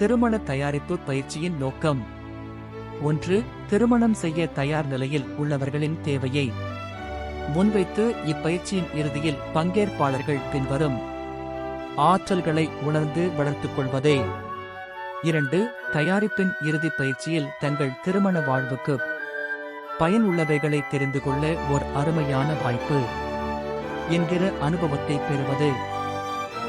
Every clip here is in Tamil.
திருமண தயாரிப்பு பயிற்சியின் நோக்கம். ஒன்று திருமணம் செய்ய தயார் நிலையில் உள்ளவர்களின் தேவையை முன்வைத்து இப்பயிற்சியின் இறுதியில் பங்கேற்பாளர்கள் பின்வரும் ஆற்றல்களை உணர்ந்து வளர்த்துக் கொள்வதே. இரண்டு தயாரிப்பின் இறுதி பயிற்சியில் தங்கள் திருமண வாழ்வுக்கு பயனுள்ளவைகளை தெரிந்து கொள்ள ஓர் அருமையான வாய்ப்பு. என்கிற அனுபவத்தை பெறுவது.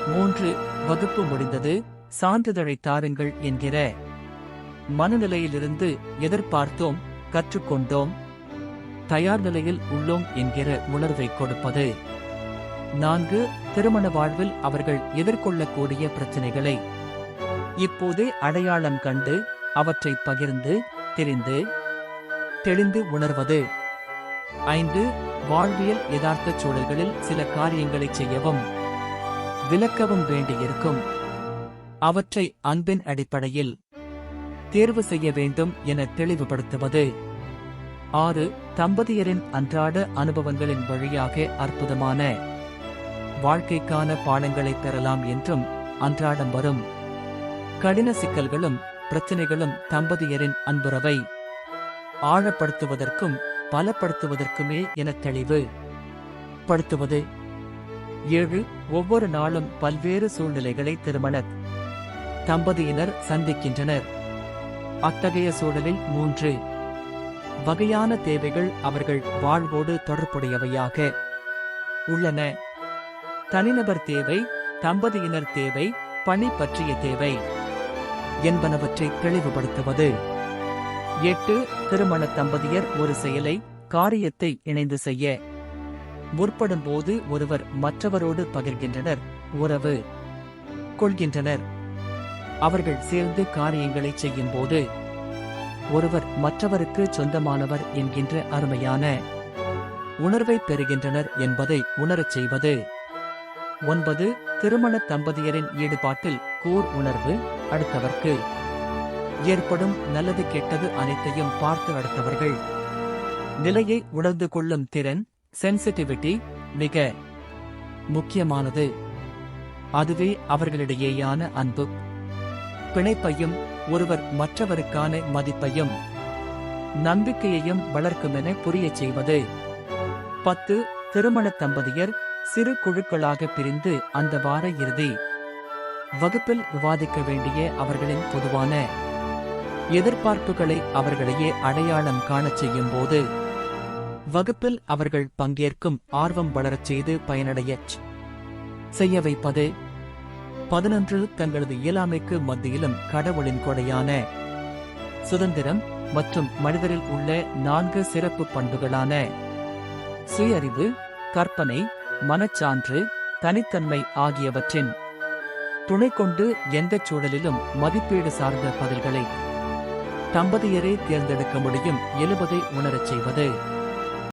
மூன்று வகுப்பு முடிந்தது. சான்றிதழை தாருங்கள் என்கிற மனநிலையிலிருந்து எதிர்பார்த்தோம் கற்றுக்கொண்டோம் தயார் நிலையில் உள்ளோம் என்கிற உணர்வை கொடுப்பது. நான்கு திருமண வாழ்வில் அவர்கள் எதிர்கொள்ளக்கூடிய பிரச்சனைகளை இப்போதே அடையாளம் கண்டு அவற்றை பகிர்ந்து தெரிந்து தெளிந்து உணர்வது. ஐந்து வாழ்வியல் யதார்த்த சூழல்களில் சில காரியங்களை செய்யவும் விளக்கவும் வேண்டியிருக்கும். அவற்றை அன்பின் அடிப்படையில் தேர்வு செய்ய வேண்டும் என தெளிவுபடுத்துவது. ஆறு தம்பதியரின் அன்றாட அனுபவங்களின் வழியாக அற்புதமான வாழ்க்கைக்கான பாடங்களை பெறலாம் என்றும் அன்றாடம் வரும் கடின சிக்கல்களும் பிரச்சனைகளும் தம்பதியரின் அன்புறவை ஆழப்படுத்துவதற்கும் பலப்படுத்துவதற்குமே என தெளிவு படுத்துவது. ஏழு ஒவ்வொரு நாளும் பல்வேறு சூழ்நிலைகளை திருமண தம்பதியினர் சந்திக்கின்றனர். அத்தகைய சூழலில் மூன்று. வகையான தேவைகள் அவர்கள் வாழ்வோடு தொடர்புடையவையாக. உள்ளன. தனிநபர் தேவை தம்பதியினர் தேவை பணி பற்றிய தேவை என்பனவற்றை தெளிவுபடுத்துவது. எட்டு. திருமண தம்பதியர் ஒரு செயலை காரியத்தை இணைந்து செய்ய. முற்படும் போது ஒருவர் மற்றவரோடு பகிர்கின்றனர் உறவு கொள்கின்றனர். அவர்கள் சேர்ந்து காரியங்களை செய்யும் போது ஒருவர் மற்றவருக்கு சொந்தமானவர் என்கின்ற அருமையான உணர்வை பெறுகின்றனர் என்பதை உணரச் செய்வது. ஒன்பது திருமண தம்பதியரின் ஈடுபாட்டில் கூர் உணர்வு அடுத்தவர்க்கு. ஏற்படும் நல்லது கெட்டது அனைத்தையும் பார்த்து அடுத்தவர்கள். நிலையை உணர்ந்து கொள்ளும் திறன் சென்சிட்டிவிட்டி மிக முக்கியமானது. அதுவே அவர்களிடையேயான அன்பு. பிணைப்பையும் ஒருவர் மற்றவருக்கான மதிப்பையும் நம்பிக்கையையும் வளர்க்குமென புரியச் செய்வது. பத்து திருமண தம்பதியர் சிறு குழுக்களாக பிரிந்து அந்த வார இறுதி வகுப்பில் விவாதிக்க வேண்டிய அவர்களின் பொதுவான எதிர்பார்ப்புகளை அவர்களையே அடையாளம் காணச் செய்யும் போது வகுப்பில் அவர்கள் பங்கேற்கும் ஆர்வம் வளரச் செய்து பயனடையச் செய்ய வைப்பது பதினொன்று தங்களது இயலாமைக்கு மத்தியிலும் கடவுளின் கொடையான. சுதந்திரம் மற்றும் மனிதரில் உள்ள நான்கு சிறப்பு பண்புகளான. சுயறிவு கற்பனை மனச்சான்று தனித்தன்மை ஆகியவற்றின். துணை கொண்டு எந்த சூழலிலும் மதிப்பீடு சார்ந்த பதில்களை. தம்பதியரே தேர்ந்தெடுக்க முடியும் எழுபதை உணரச் செய்வது.